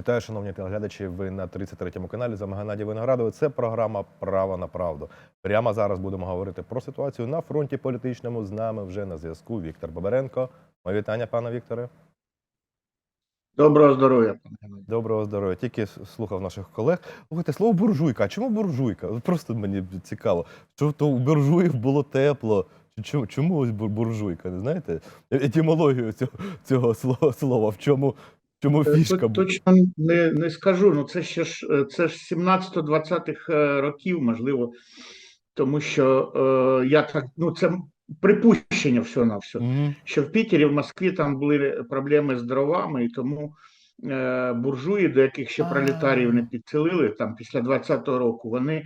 Вітаю, шановні телеглядачі. Ви на 33-му каналі за Геннадій Виноградовий. Це програма Право на правду. Прямо зараз будемо говорити про ситуацію на фронті політичному. З нами вже на зв'язку Віктор Бабаренко. Моє вітання, пане Вікторе. Доброго здоров'я, пане Доброго здоров'я. Тільки слухав наших колег. Слухайте, слово буржуйка. А чому буржуйка? Просто мені цікаво. Що то у буржуїв було тепло? Чому, чому ось буржуйка? Не знаєте? Е- Етимологію цього, цього слова. В чому, чому Е, фішка? Точно не, не скажу. Ну це ще ж е, це ж 17-20-х е, років, можливо, тому що е, я так ну це припущення всього на все. Мгм. Що в Пітері, в Москві там були проблеми з дровами, і тому е, буржуї, до яких ще А. пролетаріїв не підселили там після 20-го року, вони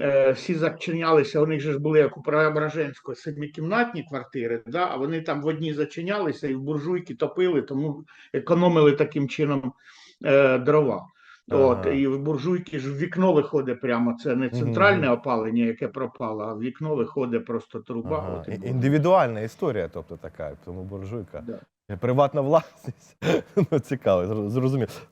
е, всі зачинялися. У них же ж були як у Преображенського семикімнатні квартири, да, а вони там в одній зачинялися і в буржуйки топили, тому економили таким чином е, дрова. От, і в буржуйки ж в вікно виходить прямо. Це не центральне опалення, яке пропало, а в вікно виходить просто труба. Ага. От, і Індивідуальна історія, тобто така, тому буржуйка. Да. Приватна власність. Ну, Цікаво, зр- зрозумів.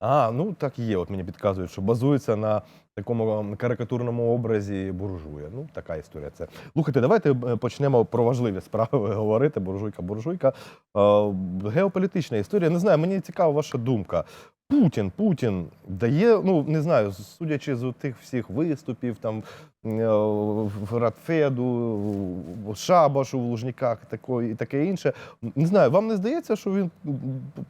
А, ну так є. От мені підказують, що базується на такому карикатурному образі буржуя. Ну, така історія. Це. Слухайте, давайте е, почнемо про важливі справи говорити. Буржуйка, буржуйка. Е, Геополітична історія. Не знаю, мені цікава ваша думка. Путін, Путін дає, ну не знаю, судячи з тих всіх виступів, там Радфеду, в Шабашу в Лужніках і таке інше. Не знаю, вам не здається, що він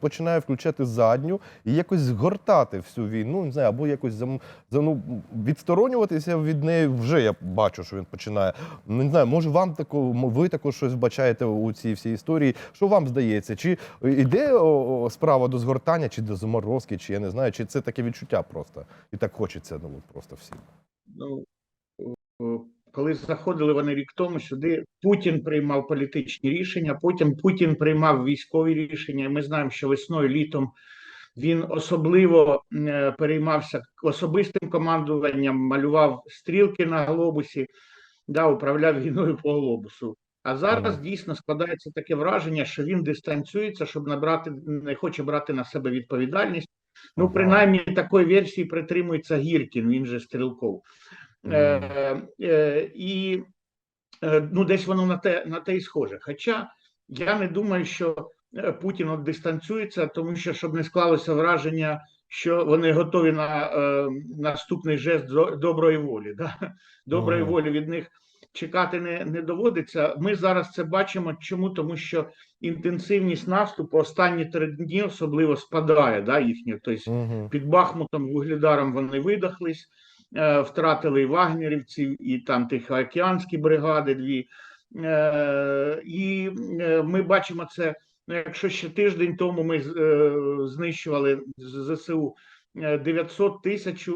починає включати задню і якось згортати всю війну, не знаю, або якось зам, за- ну, відсторонюватися від неї вже я бачу, що він починає. Ну, Не знаю, може вам тако, ви також щось бачаєте у цій всій історії. Що вам здається? Чи йде справа до згортання, чи до заморозки, чи я не знаю, чи це таке відчуття просто? І так хочеться, ну просто всім. О, коли заходили вони рік тому сюди, Путін приймав політичні рішення, потім Путін приймав військові рішення. Ми знаємо, що весною літом він особливо е, переймався особистим командуванням, малював стрілки на глобусі, да, управляв війною по глобусу. А зараз дійсно складається таке враження, що він дистанціюється, щоб набрати, не хоче брати на себе відповідальність. Ну, принаймні такої версії притримується Гіркін, він же стрілков. Е, е, і е, ну, десь воно на те, на те і схоже. Хоча я не думаю, що е, Путін от дистанціюється, тому що щоб не склалося враження, що вони готові на е, наступний жест доброї волі. Да? Доброї Мгм. волі від них чекати не, не доводиться. Ми зараз це бачимо. Чому? Тому що інтенсивність наступу останні три дні особливо спадає, да, їхня. Тобто Угу. під Бахмутом, Вугледаром вони видохлись, втратили і вагнерівців, і там тихоокеанські бригади дві. Е, І е, ми бачимо це. ну, Якщо ще тиждень тому ми е, знищували з ЗСУ е, 900 тисяч е,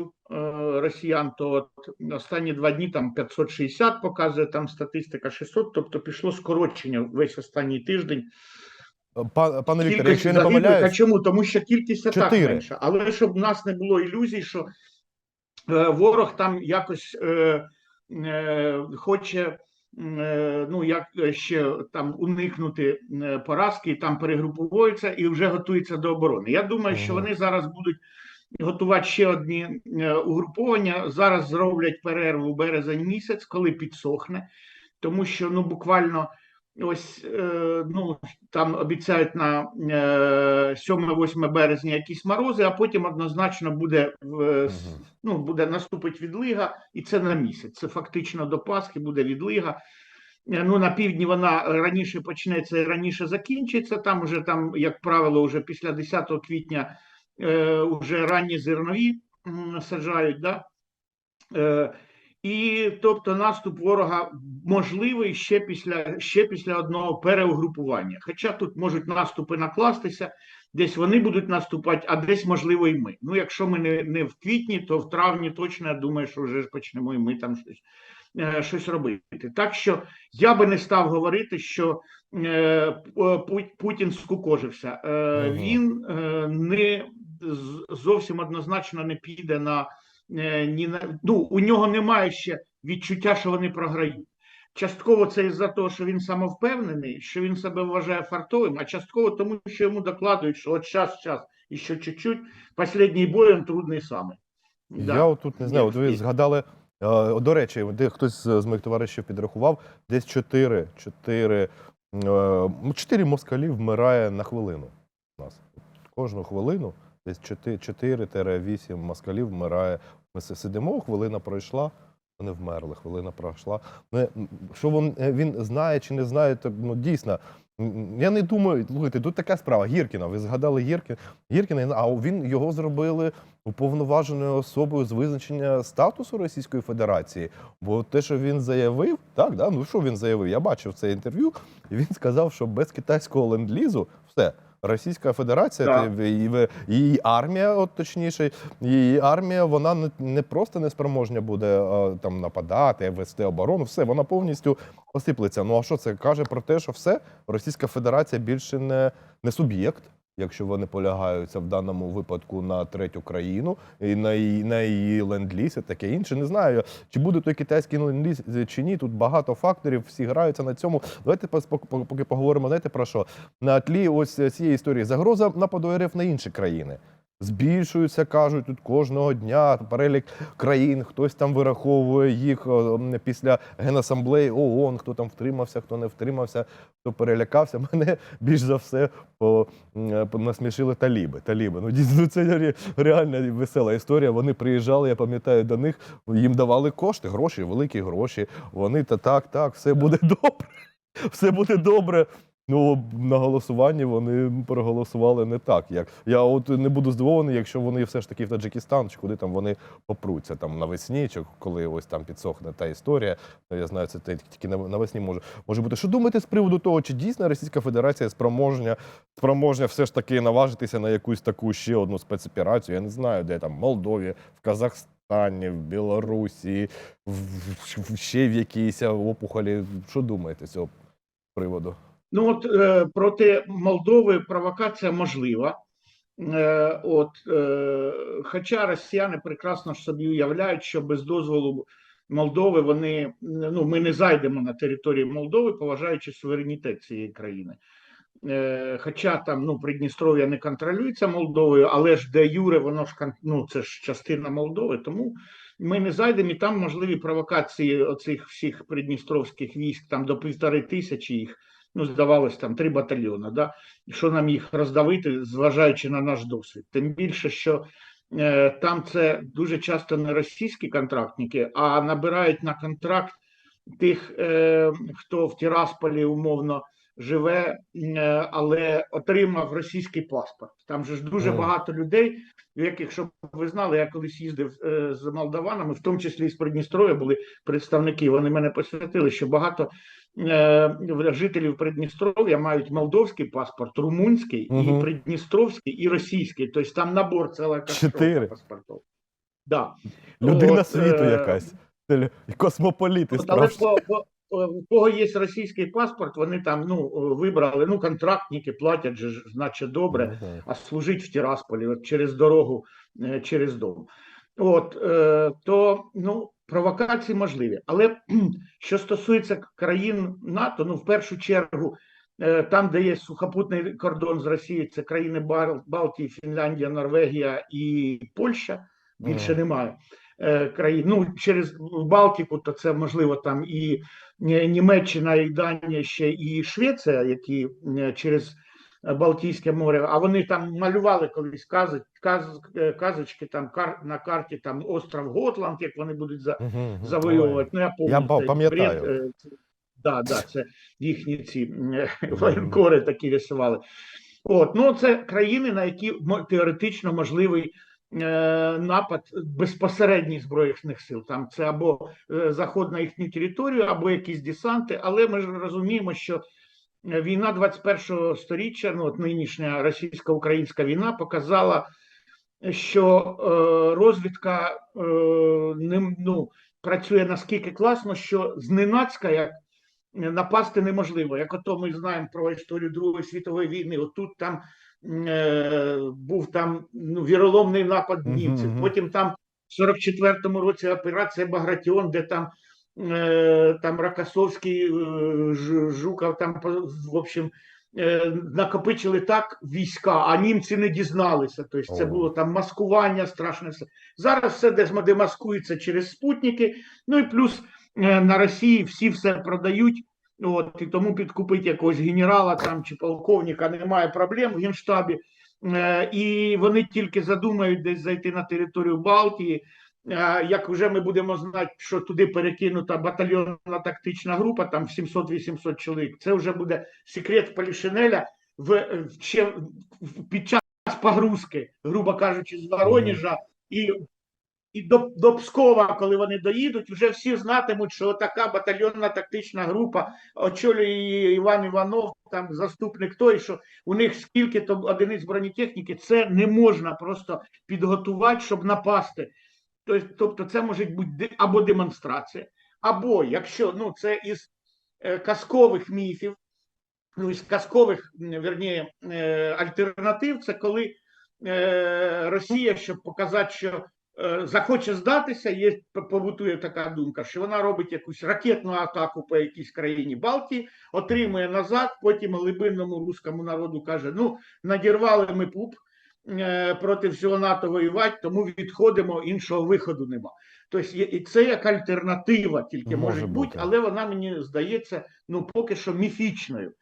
росіян, то от останні два дні там 560 показує там статистика 600, тобто пішло скорочення весь останній тиждень. Пане Вікторе, якщо я не загиблих, а чому? Тому що кількість атак менша. Але щоб в нас не було ілюзій, що е, ворог там якось е, е, хоче е, ну, як ще там уникнути е, поразки, там перегруповується і вже готується до оборони. Я думаю, що вони зараз будуть готувати ще одні е, угруповання. Зараз зроблять перерву березень місяць, коли підсохне, тому що ну буквально. Ось е, ну там обіцяють на е, 7-8 березня якісь морози, а потім однозначно буде в ну буде наступить відлига, і це на місяць. Це фактично до Пасхи буде відлига. Е, Ну на півдні вона раніше почнеться і раніше закінчиться. Там уже там, як правило, вже після 10 квітня е, вже ранні зернові саджають. Да? І тобто наступ ворога можливий ще після ще після одного переугрупування. Хоча тут можуть наступи накластися, десь вони будуть наступати, а десь можливо і ми. Ну, якщо ми не, не в квітні, то в травні точно я думаю, що вже почнемо і ми там щось, е, щось робити. Так що я би не став говорити, що е, Путін скукожився. Е. Він е, не зовсім однозначно не піде на ні на ну у нього немає ще відчуття, що вони програють. Частково це із-за того, що він самовпевнений, що він себе вважає фартовим, а частково тому, що йому докладують, що от час, час, і ще чуть-чуть, последній бой він трудний саме. Я отут не знаю, от ви згадали. е, До речі, де хтось з з моїх товаришів підрахував, десь 4, 4, 4 москалі вмирає на хвилину. У нас кожну хвилину десь 4-8 москалів вмирає. Ми сидимо, хвилина пройшла, вони вмерли, хвилина пройшла. Е, Що він, е, він знає чи не знає, то ну, дійсно. Я не думаю, слухайте, тут така справа. Гіркіна, ви згадали Гіркіна. Гіркіна, а він його зробили уповноваженою особою з визначення статусу Російської Федерації. Бо те, що він заявив, так, да, ну що він заявив? Я бачив це інтерв'ю, і він сказав, що без китайського ленд-лізу все. Російська Федерація, да. її, армія, от точніше, її армія, вона не, не просто неспроможня буде там нападати, вести оборону, все, вона повністю посиплеться. Ну а що це каже про те, що все Російська Федерація більше не, не суб'єкт, якщо вони полягаються в даному випадку на третю країну і на її, на її ленд-ліз і таке інше. Не знаю, чи буде той китайський ленд-ліз чи ні. Тут багато факторів, всі граються на цьому. Давайте поки поговоримо, знаєте про що? На тлі ось цієї історії загроза нападу РФ на інші країни. Збільшуються, кажуть, тут кожного дня перелік країн, хтось там вираховує їх після генасамблеї ООН, хто там втримався, хто не втримався, хто перелякався. Мене більш за все по, по- насмішили таліби. Таліби. Ну, дійсно, це ре- реально весела історія. Вони приїжджали, я пам'ятаю, до них їм давали кошти, гроші, великі гроші. Вони та так, так, все буде добре. Все буде добре. Ну, на голосуванні вони проголосували не так. Як я от не буду здивований, якщо вони все ж таки в Таджикистан, чи куди там вони попруться там навесні, чи коли ось там підсохне та історія. Ну, Я знаю, це тільки нав- навесні може може бути. Що думаєте з приводу того, чи дійсно Російська Федерація спроможня, спроможня все ж таки наважитися на якусь таку ще одну спецоперацію? Я не знаю, де там Молдові, в Казахстані, в Білорусі, в, в- ще в якійсь опухолі. Що думаєте з цього приводу? Ну от е, проти Молдови провокація можлива. Е, от, е, хоча росіяни прекрасно собі уявляють, що без дозволу Молдови вони ну ми не зайдемо на територію Молдови, поважаючи суверенітет цієї країни. Е, хоча там ну Придністров'я не контролюється Молдовою, але ж де Юре, воно ж ну, це ж частина Молдови, тому ми не зайдемо і там можливі провокації оцих всіх придністровських військ, там до півтори тисячі їх ну, здавалось, там три батальйони, да? що нам їх роздавити, зважаючи на наш досвід. Тим більше, що е, там це дуже часто не російські контрактники, а набирають на контракт тих, е, хто в Тірасполі умовно живе, е, але отримав російський паспорт. Там же ж дуже Мгм. багато людей, в яких, щоб ви знали, я колись їздив е, з молдаванами, в тому числі і з Придністров'я були представники. Вони мене посвятили, що багато е, жителів Придністров'я мають молдовський паспорт, румунський, Мгм. і придністровський, і російський. Тобто там набор ціла Чотири. паспортів. Да. Людина От, світу якась. Космополіти але по, по, у кого є російський паспорт, вони там ну вибрали, ну контрактники платять же, значить добре, Мгм. а служить в Тірасполі, от через дорогу, е, через дом. От е, то ну провокації можливі. Але що стосується країн НАТО, ну в першу чергу. е, Там, де є сухопутний кордон з Росією, це країни Бал- Балтії, Фінляндія, Норвегія і Польща. Більше Мгм. немає е, країн. Ну через Балтику, то це можливо там і е, Німеччина, і Данія, ще і Швеція, які е, через Балтійське море. А вони там малювали колись кази, каз, е, казочки там кар, на карті там остров Готланд, як вони будуть за, мгм. Ну, я пам'ятаю. е, Да, да, це їхні ці воєнкори такі рисували. От, ну це країни, на які теоретично можливий напад безпосередніх збройних сил. Там це або е, заход на їхню територію, або якісь десанти. Але ми ж розуміємо, що е, війна 21-го сторіччя, ну от нинішня російсько-українська війна, показала, що е, розвідка е, не, ну, працює наскільки класно, що зненацька як напасти неможливо. Як ото ми знаємо про історію Другої світової війни. Отут там е, був там ну, віроломний напад німців. мгм. Потім там в 44-му році операція Багратіон, де там е, там Рокоссовський, е, Жуков, там, в общем, е, накопичили так війська, а німці не дізналися. Тобто це було там маскування, страшне все. Зараз все десь демаскується через спутники. Ну і плюс е, на Росії всі все продають. От, і тому підкупити якогось генерала там чи полковника немає проблем в генштабі. Е, І вони тільки задумають десь зайти на територію Балтії. Е, Як вже ми будемо знати, що туди перекинута батальйонна тактична група, там 700-800 чоловік, це вже буде секрет Полішинеля в, в, ще в- під час погрузки, грубо кажучи, з Воронежа і, і до, до Пскова, коли вони доїдуть, вже всі знатимуть, що така батальйонна тактична група очолює її Іван Іванов, там заступник той, що у них скільки то одиниць бронетехніки, це не можна просто підготувати, щоб напасти. Тобто, це може бути або демонстрація, або якщо ну це із е, казкових міфів, ну із казкових, м, верніше, е, альтернатив, це коли е, Росія, щоб показати, що захоче здатися, є побутує така думка, що вона робить якусь ракетну атаку по якійсь країні Балтії, отримує назад, потім глибинному руському народу каже: ну надірвали ми пуп е, проти всього НАТО воювати, тому відходимо, іншого виходу нема. Тобто і це як альтернатива, тільки Може бути. але вона мені здається ну поки що міфічною.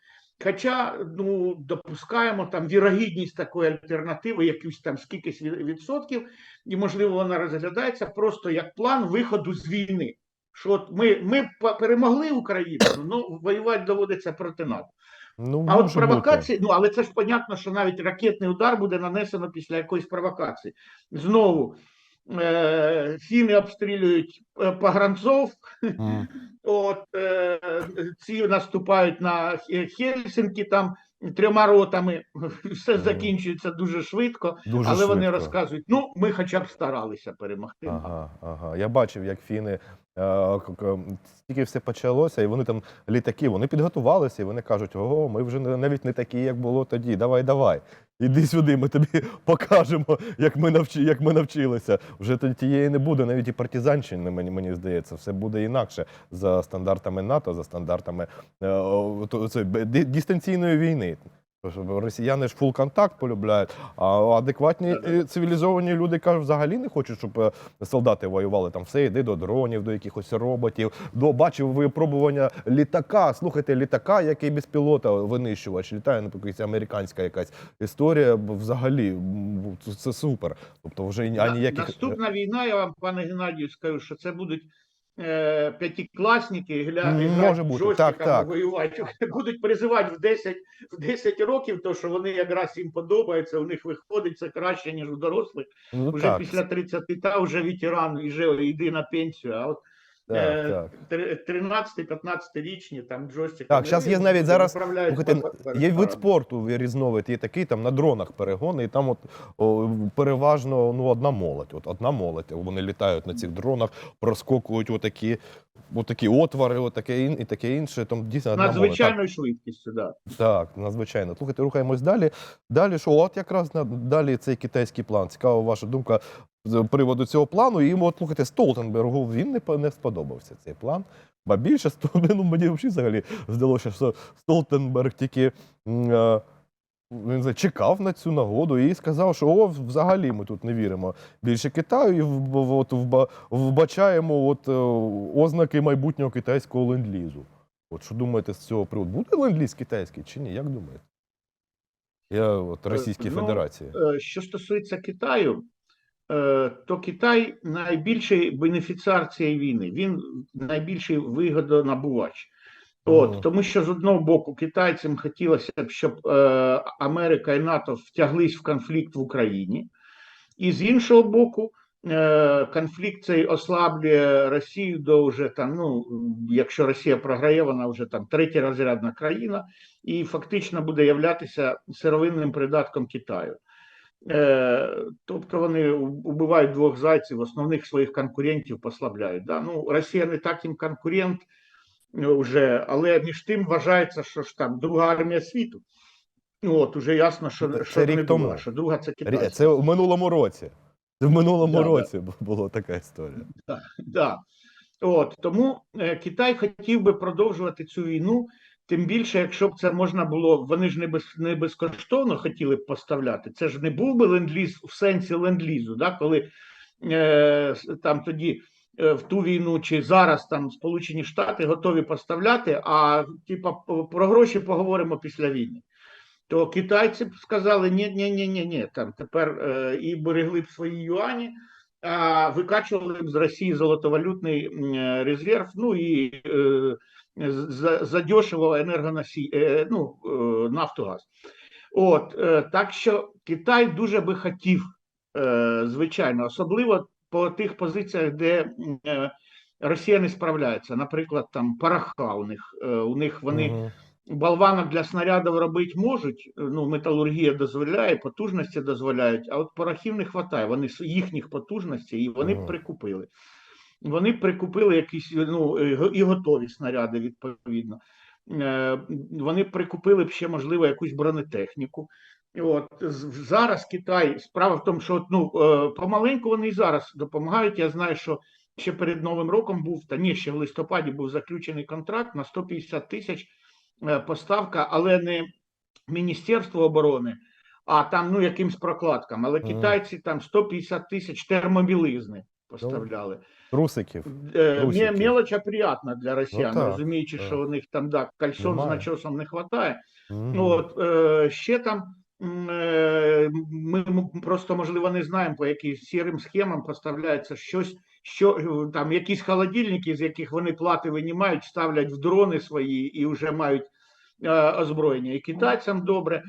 Хоча ну допускаємо там вірогідність такої альтернативи, якусь там скількись відсотків, і можливо вона розглядається просто як план виходу з війни. Що от ми, ми перемогли Україну, ну воювати доводиться проти НАТО. Ну, А от може бути. провокації, ну але це ж понятно, що навіть ракетний удар буде нанесено після якоїсь провокації. Знову фіни обстрілюють е, погранцов. От е, ці наступають на Хельсинки там трьома ротами. Все закінчується дуже швидко, Дуже але вони розказують: ну ми хоча б старалися перемогти. Ага, ага. Я бачив, як фіни е, тільки все почалося, і вони там літаки, вони підготувалися, і вони кажуть: ого, ми вже навіть не такі, як було тоді. Давай, давай. Іди сюди, ми тобі покажемо, як ми навчи, як ми навчилися. Вже тієї не буде, навіть і партизанщини, мені, мені здається, все буде інакше за стандартами НАТО, за стандартами е, о, це, дистанційної війни. Росіяни ж фул контакт полюбляють, а адекватні е, цивілізовані люди кажуть, взагалі не хочуть, щоб е, солдати воювали там все йде до дронів, до якихось роботів. До бачив випробування літака. Слухайте, літака, який без пілота винищувач літає, якась американська якась історія. Взагалі це- супер. Тобто, вже ні- а ніяких Наступна війна, я вам, пане Геннадію, скажу, що це будуть е, п'ятикласники, гля, бути, так, так. воювати. Будуть призивати в 10, в 10 років, то що вони якраз їм подобається, у них виходить це краще, ніж у дорослих. ну, Уже так, після 30 та вже ветеран, і вже йди на пенсію. А от так, е, так. 13-15 річні там джойстик. Так, щас є навіть зараз, Слухайте, є вид спорту. різновид, є такий там на дронах перегони, і там от о, переважно ну, одна молодь. От одна молодь. Вони літають на цих дронах, проскокують отакі, отакі отвори, отаке ін- і таке інше. Там дійсно одна Надзвичайною швидкістю, да. так, надзвичайно. Слухайте, рухаємось далі. Далі що? От якраз на далі цей китайський план. Цікава ваша думка з приводу цього плану. І от слухайте, Столтенбергу він не, не сподобався цей план. Ба більше ну, мені взагалі здалося, що Столтенберг тільки е, він чекав на цю нагоду і сказав, що о, взагалі ми тут не віримо більше Китаю і от, вбачаємо от, е, ознаки майбутнього китайського ленд-лізу. От що думаєте з цього приводу? Буде ленд-ліз китайський чи ні? Як думаєте? Я от Російській ну, Федерації. Е, Що стосується Китаю, е, то Китай найбільший бенефіціар цієї війни. Він найбільший вигодонабувач. От, тому що з одного боку китайцям хотілося б, щоб е, Америка і НАТО втяглись в конфлікт в Україні, і з іншого боку, е, конфлікт цей ослаблює Росію до вже там. Ну якщо Росія програє, вона вже там третєрозрядна країна, і фактично буде являтися сировинним придатком Китаю. Е, тобто вони убивають двох зайців, основних своїх конкурентів послабляють. Да? Ну, Росія не так їм конкурент е, вже, але між тим вважається, що ж там друга армія світу. Ну от уже ясно, що, Це що рік не тому. була, що друга це китайська. Це в минулому році. Це в минулому Да, да. році бу- була така історія. Да. От тому е, Китай хотів би продовжувати цю війну. Тим більше, якщо б це можна було, вони ж не без не безкоштовно хотіли б поставляти. Це ж не був би ленд-ліз в сенсі ленд-лізу, да, коли е, там тоді е, в ту війну чи зараз там Сполучені Штати готові поставляти, а типа про гроші поговоримо після війни. То китайці б сказали: ні, ні, ні, ні, ні, там тепер е, і берегли б свої юані, а викачували б з Росії золотовалютний е, резерв, ну і е, за- задешево енергоносій, е, ну, Нафтогаз. От, так що Китай дуже би хотів, звичайно, особливо по тих позиціях, де е, Росія не справляється. Наприклад, там параха у них, е, у них вони. Болванок для снарядів робити можуть. Ну, металургія дозволяє, потужності дозволяють, а от порохів не вистачає. Вони їхніх потужностей і вони б прикупили. Вони прикупили якісь ну, і готові снаряди, відповідно. Е, Вони прикупили б ще, можливо, якусь бронетехніку. І От зараз Китай справа в тому, що ну, е, помаленьку вони і зараз допомагають. Я знаю, що ще перед Новим роком був, та ні, ще в листопаді був заключений контракт на 150 тисяч е, поставка, але не Міністерство оборони, а там ну якимсь прокладкам. Але китайці там 150 тисяч термобілизни поставляли. Трусиків. Е, Трусики. ме- Мелочь приятна для росіян, Ну, розуміючи, що у них там да, кальсон Немає. з начосом не вистачає. Ну, От, е, ще там е, ми просто, можливо, не знаємо, по яким сірим схемам поставляється щось, що е, там якісь холодильники, з яких вони плати винімають, ставлять в дрони свої і вже мають е, озброєння. І китайцям добре.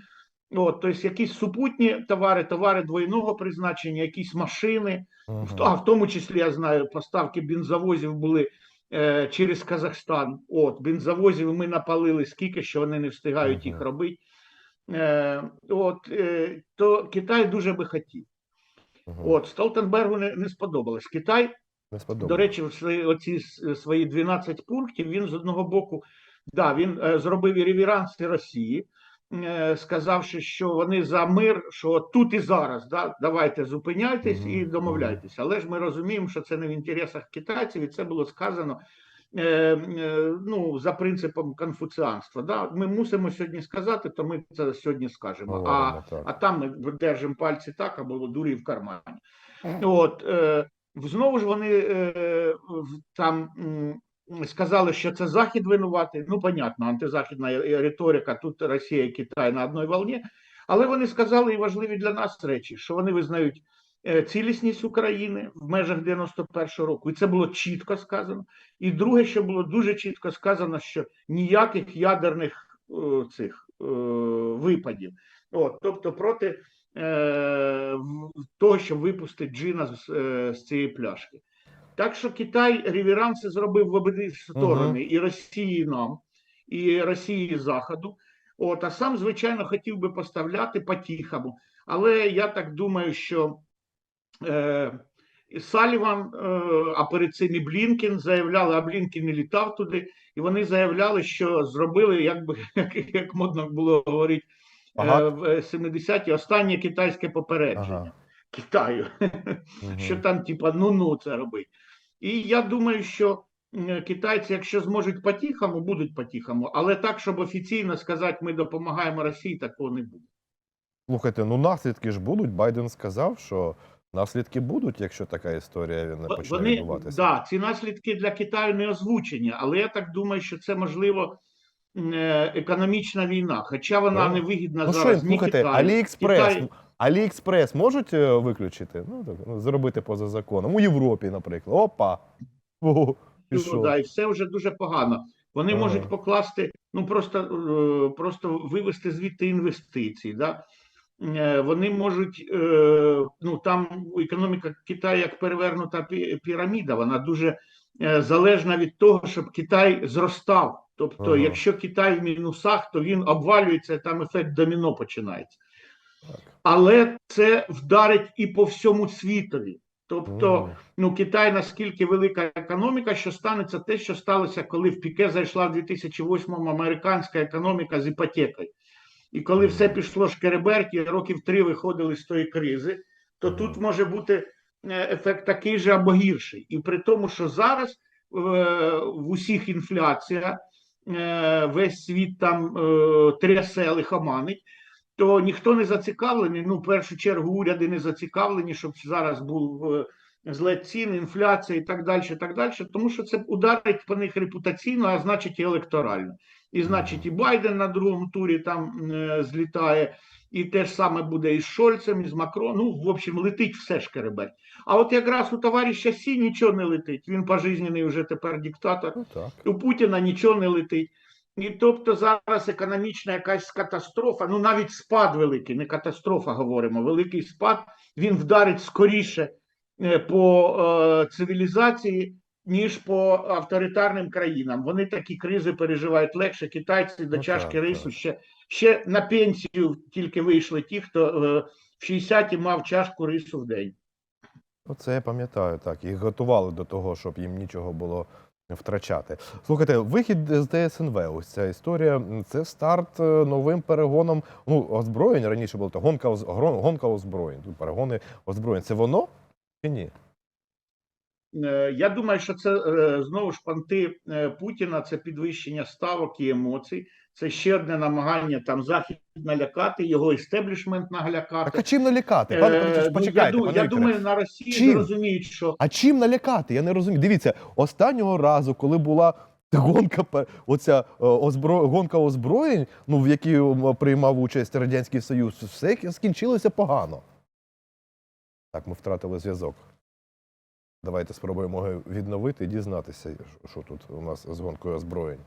От, тобто якісь супутні товари, товари двойного призначення, якісь машини. В- А в тому числі я знаю, поставки бензовозів були е, через Казахстан. От бензовозів ми напалили скільки, що вони не встигають їх робити. Е, от, е, то Китай дуже би хотів. Мгм. От Столтенбергу не, не сподобалось. Китай Не сподобалось. до речі, в свої, оці свої 12 пунктів він з одного боку, да, він е, зробив і реверанси Росії, е, сказавши, що вони за мир, що тут і зараз, да, давайте зупиняйтесь і домовляйтесь. Але ж ми розуміємо, що це не в інтересах китайців, і це було сказано. е, Ну, за принципом конфуціанства. Да? Ми мусимо сьогодні сказати, то ми це сьогодні скажемо. А, так. а там ми держимо пальці так, або дурі в кармані. От, е, знову ж вони е, там сказали, що це Захід винуватий. Ну, понятно, антизахідна риторика, тут Росія і Китай на одній волні. Але вони сказали і важливі для нас речі, що вони визнають е, цілісність України в межах 91-го року. І це було чітко сказано. І друге, що було дуже чітко сказано, що ніяких ядерних е, цих е, випадів. От, тобто проти того, щоб випустити джина з, з цієї пляшки. Так що Китай реверанси зробив в обидві сторони, і Росії і нам, і Росії і Заходу. От, а сам, звичайно, хотів би поставляти по-тихому. Але я так думаю, що е, Саліван, е, а перед цим і Блінкен заявляли, а Блінкен не літав туди, і вони заявляли, що зробили, як би як, як модно було говорити, Ага. е, в 70-ті останнє китайське попередження Ага. Китаю, Мгм. що там, типа, ну-ну це робить. І я думаю, що китайці, якщо зможуть по-тихому, будуть по-тихому, але так, щоб офіційно сказати, ми допомагаємо Росії, такого не буде. Слухайте, ну наслідки ж будуть. Байден сказав, що наслідки будуть, якщо така історія не почне Вони, відбуватися. да, ці наслідки для Китаю не озвучені, але я так думаю, що це можливо е, економічна війна, хоча вона не вигідна Ну що, ні слухайте, Китаю. Аліекспрес. Китай- Аліекспрес можуть е, виключити? Ну, так, ну, зробити поза законом. У Європі, наприклад. Опа. О, Ну, пішов. да, і все вже дуже погано. Вони Ага. можуть покласти, ну просто, е, просто вивести звідти інвестиції. Да? Е, Вони можуть, ну там економіка Китаю як перевернута піраміда, вона дуже залежна від того, щоб Китай зростав. Тобто, Ага. якщо Китай в мінусах, то він обвалюється, там ефект доміно починається. Але це вдарить і по всьому світові. Тобто, ну Китай наскільки велика економіка, що станеться те, що сталося, коли в піке зайшла в 2008-му американська економіка з іпотекою. І коли все пішло шкереберті, років три виходили з тої кризи, то тут може бути е, ефект такий же або гірший. І при тому, що зараз в усіх інфляція, е, весь світ там е, трясе, лихоманить, то ніхто не зацікавлений. Ну, в першу чергу, уряди не зацікавлені, щоб зараз був е, злет цін, інфляція і так далі, так далі, тому що це ударить по них репутаційно, а значить і електорально. І значить, і Байден на другому турі там е, злітає, і те ж саме буде і з Шольцем, і з Макроном. Ну, в общем, летить все шкереберть. А от якраз у товариша Сі нічого не летить. Він пожизнений вже тепер диктатор. Ну так. У Путіна нічого не летить. І тобто зараз економічна якась катастрофа, ну навіть спад великий, не катастрофа говоримо, великий спад, він вдарить скоріше е, по е, цивілізації, ніж по авторитарним країнам. Вони такі кризи переживають легше. Китайці до Ну, чашки так, рису так. ще, ще на пенсію тільки вийшли ті, хто е, в 60 мав чашку рису в день. Оце я пам'ятаю, так. Їх готували до того, щоб їм нічого було втрачати. Слухайте, вихід з ДСНВ, ось ця історія, це старт е, новим перегоном. Ну, озброєнь раніше було то гонка, гонка озброєнь. Перегони озброєнь. Це воно чи ні? Е, Я думаю, що це е, знову ж панти е, Путіна, це підвищення ставок і емоцій. Це ще одне намагання там захід налякати, його істеблішмент Так а чим налякати? Пане Е, ну, почекайте, я, пане я думаю, на Росії Чим? розуміють, що А чим налякати? Я не розумію. Дивіться, останнього разу, коли була гонка, оця озбро... гонка озброєнь, ну в якій приймав участь Радянський Союз, все скінчилося погано. Так, ми втратили зв'язок. Давайте спробуємо відновити і дізнатися, що тут у нас з гонкою озброєнь.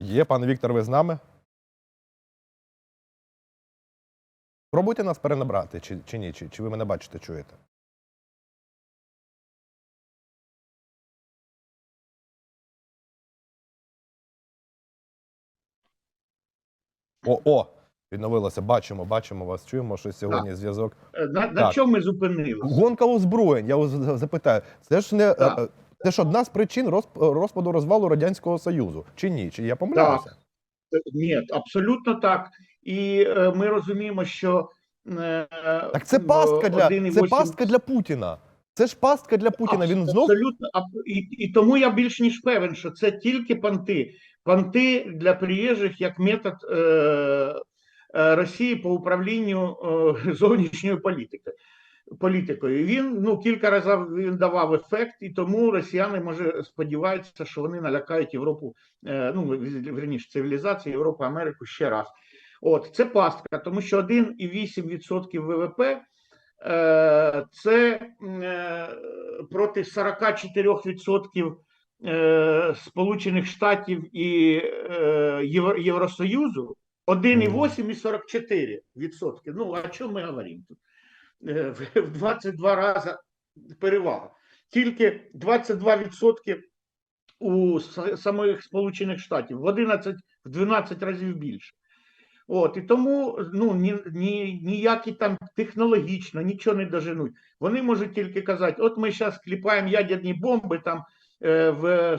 Є, пане Віктор, ви з нами? Пробуйте нас перенабрати, чи, чи ні, чи, чи ви мене бачите, чуєте? О, о! Відновилося. Бачимо, бачимо вас, чуємо, що сьогодні зв'язок. е, на, на Так. чому ми зупинилися? Гонка озброєнь, я вас запитаю, це ж не Так. е, е, це ж одна з причин розп- розпаду розвалу Радянського Союзу. Чи ні? Чи я помиляюся? Е, Ні, абсолютно так. І е, ми розуміємо, що е, Так це пастка для це 1,8 пастка для Путіна. Це ж пастка для Путіна. Він знов Абсолютно, і, і тому я більш ніж певен, що це тільки понти. Понти для приїжджих як метод е, е, Росії по управлінню е, зовнішньою політикою. Політикою. Він ну кілька разів він давав ефект, і тому росіяни може сподіваються, що вони налякають Європу, е, ну верніше цивілізацію Європу, Америку ще раз. От це пастка, тому що 1,8% ВВП це е, проти 44% е, Сполучених Штатів і е, Євросоюзу 1,8 і 44 відсотки. Ну, о чому ми говоримо тут? Е, в- В 22 рази перевага. Тільки 22 відсотки у самих Сполучених Штатів, в 11, в 12 разів більше. От, і тому ну, ні, ні, ніякі там технологічно нічого не доженуть. Вони можуть тільки казати: от ми зараз кліпаємо ядерні бомби там е, в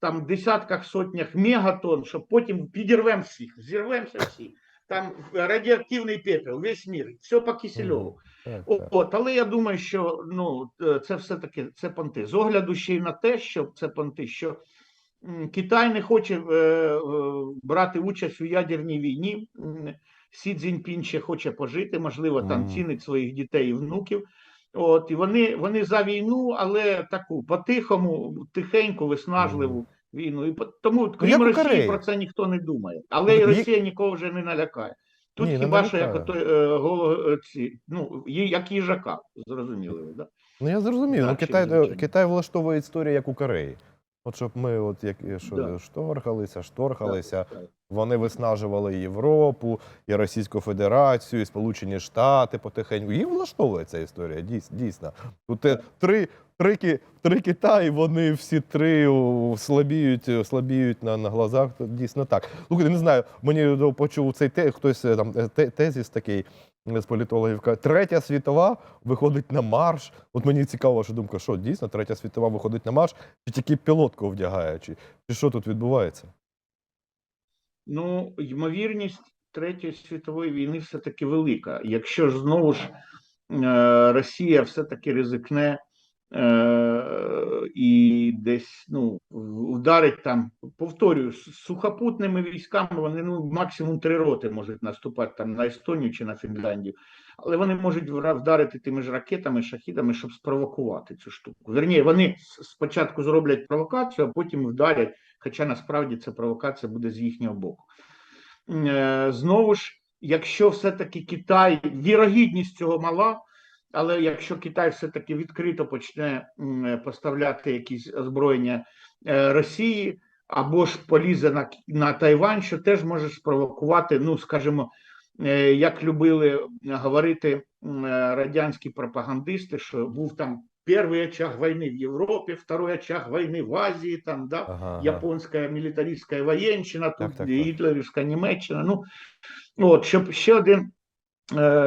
там, десятках сотнях мегатон, щоб потім підірвемо всіх, зірвемося всі. Там радіоактивний пепел, весь мір, все по Кисельову. От, але я думаю, що ну, е, це все-таки це понти. З огляду ще й на те, що це понти, що Китай не хоче е, е, брати участь у ядерній війні. Сі Цзіньпін ще хоче пожити, можливо, там цінить своїх дітей і внуків. От, і вони, вони за війну, але таку по-тихому, тихеньку, виснажливу війну. І тому, крім як Росії, Кореї. про це ніхто не думає. Але і Росія нікого вже не налякає. Тут Ні, хіба що як отой, е, е, ці, ну, як їжака, зрозуміли ви, да? Ну я зрозумів. Ну, Китай? Китай влаштовує історію, як у Кореї. От щоб ми от як що, Да. шторхалися, шторхалися, так. вони виснажували Європу, і Російську Федерацію, і Сполучені Штати потихеньку. Їм влаштовує ця історія, дійсно. дійсно. Тут е, три, три, три Китаї, вони всі три слабіють, е, слабіють на, на глазах. Дійсно так. Слухайте, не знаю, мені е, почув цей те, хтось е, там е, тезіс такий е, з політологів. каже, Третя світова виходить на марш. От мені цікаво, ваша думка, що дійсно третя світова виходить на марш, чи тільки пілотку вдягає, чи, чи що тут відбувається? Ну, ймовірність Третьої світової війни все-таки велика. Якщо ж знову ж е, Росія все-таки ризикне е, і десь ну, вдарить там, повторюю, з сухопутними військами вони ну, максимум три роти можуть наступати там на Естонію чи на Фінляндію. Але вони можуть вдарити тими ж ракетами, шахідами, щоб спровокувати цю штуку. Верніше, вони спочатку зроблять провокацію, а потім вдарять, хоча насправді ця провокація буде з їхнього боку. Е, Знову ж, якщо все-таки Китай, вірогідність цього мала, але якщо Китай все-таки відкрито почне поставляти якісь озброєння е, Росії, або ж полізе на, на Тайвань, що теж може спровокувати, ну скажімо, е, як любили говорити е, радянські пропагандисти, що був там перший очаг війни в Європі, второй очаг війни в Азії, там, да, Ага, ага. японська мілітаристська воєнщина, тут Так, так, так. гітлерівська Німеччина. Ну, от, щоб ще один, е,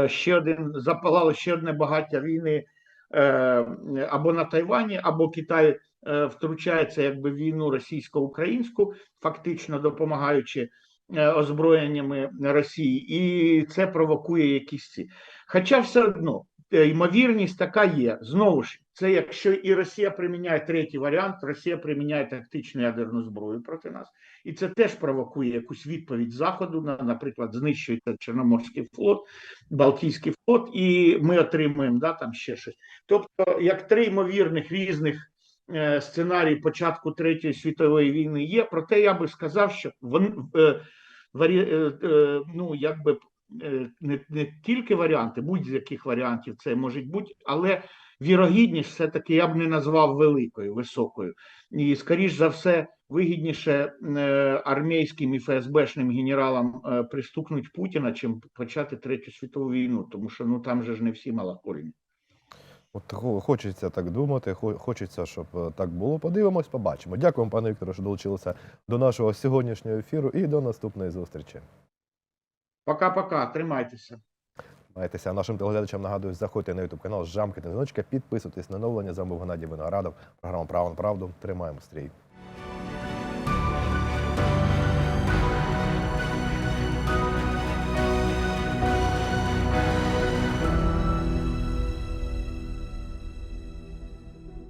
ще один запалало ще одне багаття війни е, або на Тайвані, або Китай е, втручається якби в війну російсько-українську, фактично допомагаючи е, озброєннями Росії, і це провокує якісь ці. Хоча все одно е, ймовірність така є. Знову ж, це якщо і Росія приміняє третій варіант, Росія приміняє тактичну ядерну зброю проти нас, і це теж провокує якусь відповідь Заходу, на, наприклад, знищується Чорноморський флот, Балтійський флот, і ми отримуємо да, там ще щось. Тобто, як три ймовірних різних е, сценарії початку Третьої світової війни є, проте я би сказав, що вони е, е, ну, якби не, не тільки варіанти, будь-яких варіантів це можуть бути, але вірогідність все-таки я б не назвав великою, високою. І, скоріш за все, вигідніше е, армійським і ФСБшним генералам е, пристукнуть Путіна, чим почати Третю світову війну, тому що ну там же ж не всі малокольні. От хочеться так думати, хочеться, щоб е, так було. Подивимось, побачимо. Дякую, пане Вікторе, що долучилися до нашого сьогоднішнього ефіру і до наступної зустрічі. Пока-пока, тримайтеся. Майтеся нашим телеглядачам нагадую, заходьте на ютуб канал, жамкайте дзвіночка, підписуйтесь на новлення. З вами був Геннадій Виноградов. Програма Право на правду. Тримаємо стрій.